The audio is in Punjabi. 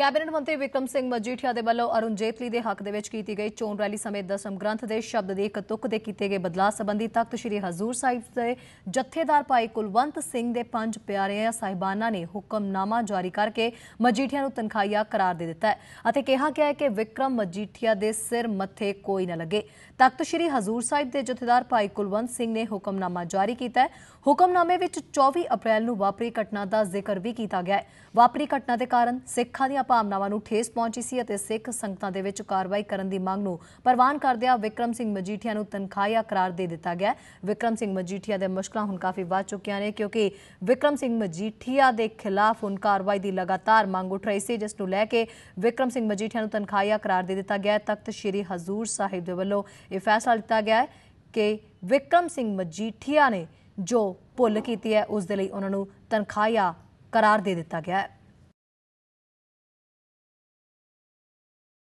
ਕੈਬਨਿਟ ਮੰਤਰੀ ਵਿਕਰਮ ਸਿੰਘ ਮਜੀਠੀਆ ਦੇ ਵੱਲੋਂ ਅਰੁਣ ਜੇਤਲੀ ਦੇ ਹੱਕ ਦੇ ਵਿੱਚ ਕੀਤੀ ਗਈ ਚੋਣ ਰੈਲੀ ਸਮੇਤ ਦਸਮ ਗ੍ਰੰਥ ਦੇ ਸ਼ਬਦ ਦੀ ਇੱਕ ਤੁਕ ਦੇ ਕੀਤੇ ਗਏ ਬਦਲਾਅ ਸੰਬੰਧੀ ਤਖਤ ਸ੍ਰੀ ਹਜ਼ੂਰ ਸਾਹਿਬ ਦੇ ਜਥੇਦਾਰ ਭਾਈ ਕੁਲਵੰਤ ਸਿੰਘ ਦੇ ਪੰਜ ਪਿਆਰਿਆਂ ਸਾਹਿਬਾਨਾਂ ਨੇ ਹੁਕਮਨਾਮਾ ਜਾਰੀ ਕਰਕੇ ਮਜੀਠੀਆ ਨੂੰ ਤਨਖਾਹੀਆ ਕਰਾਰ ਦੇ ਦਿੱਤਾ ਹੈ ਅਤੇ ਕਿਹਾ ਗਿਆ ਹੈ ਕਿ ਵਿਕਰਮ ਮਜੀਠੀਆ ਦੇ ਸਿਰ ਮੱਥੇ ਕੋਈ ਨਾ ਲੱਗੇ। ਤਖਤ ਸ੍ਰੀ ਹਜ਼ੂਰ ਸਾਹਿਬ ਦੇ ਜਥੇਦਾਰ ਭਾਈ ਕੁਲਵੰਤ ਸਿੰਘ ਨੇ ਹੁਕਮਨਾਮਾ ਜਾਰੀ ਕੀਤਾ ਹੈ। ਹੁਕਮਨਾਮੇ ਵਿੱਚ 24 ਅਪ੍ਰੈਲ ਨੂੰ ਵਾਪਰੀ ਘਟਨਾ ਦਾ ਜ਼ਿਕਰ ਵੀ ਕੀਤਾ ਗਿਆ ਹੈ। ਵਾਪਰੀ ਘਟਨਾ ਦੇ ਕਾਰਨ ਸਿੱਖਾਂ ਦੀਆਂ ਭਾਵਨਾਵਾਂ ਨੂੰ ਠੇਸ ਪਹੁੰਚੀ ਸੀ ਅਤੇ ਸਿੱਖ ਸੰਗਤਾਂ ਦੇ ਵਿੱਚ ਕਾਰਵਾਈ ਕਰਨ ਦੀ ਮੰਗ ਨੂੰ ਪ੍ਰਵਾਨ ਕਰਦਿਆਂ ਵਿਕਰਮ ਸਿੰਘ ਮਜੀਠੀਆ ਨੂੰ ਤਨਖਾਹੀਆ ਕਰਾਰ ਦੇ ਦਿੱਤਾ ਗਿਆ। ਵਿਕਰਮ ਸਿੰਘ ਮਜੀਠੀਆ ਦੇ ਮੁਸ਼ਕਲਾਂ ਹੁਣ ਕਾਫੀ ਵੱਧ ਚੁੱਕੀਆਂ ਨੇ ਕਿਉਂਕਿ ਵਿਕਰਮ ਸਿੰਘ ਮਜੀਠੀਆ ਦੇ ਖਿਲਾਫ ਹੁਣ ਕਾਰਵਾਈ ਦੀ ਲਗਾਤਾਰ ਮੰਗ ਉੱਠ ਰਹੀ ਸੀ, ਜਿਸ ਨੂੰ ਲੈ ਕੇ ਵਿਕਰਮ ਸਿੰਘ ਮਜੀਠੀਆ ਨੂੰ ਤਨਖਾਹੀਆ ਕਰਾਰ ਦੇ ਦਿੱਤਾ ਗਿਆ। ਤਖਤ ਸ੍ਰੀ ਹਜ਼ੂਰ ਸਾਹਿਬ ਦੇ ਵੱਲੋਂ ਇਹ ਫੈਸਲਾ ਲਿੱਤਾ ਗਿਆ ਕਿ ਵਿਕਰਮ ਸਿੰਘ ਮਜੀਠੀਆ ਨੇ ਜੋ ਭੁੱਲ ਕੀਤੀ ਹੈ, ਉਸ ਦੇ ਲਈ ਉਹਨਾਂ ਨੂੰ ਤਨਖਾਹੀਆ ਕਰਾਰ ਦੇ ਦਿੱਤਾ ਗਿਆ ਹੈ।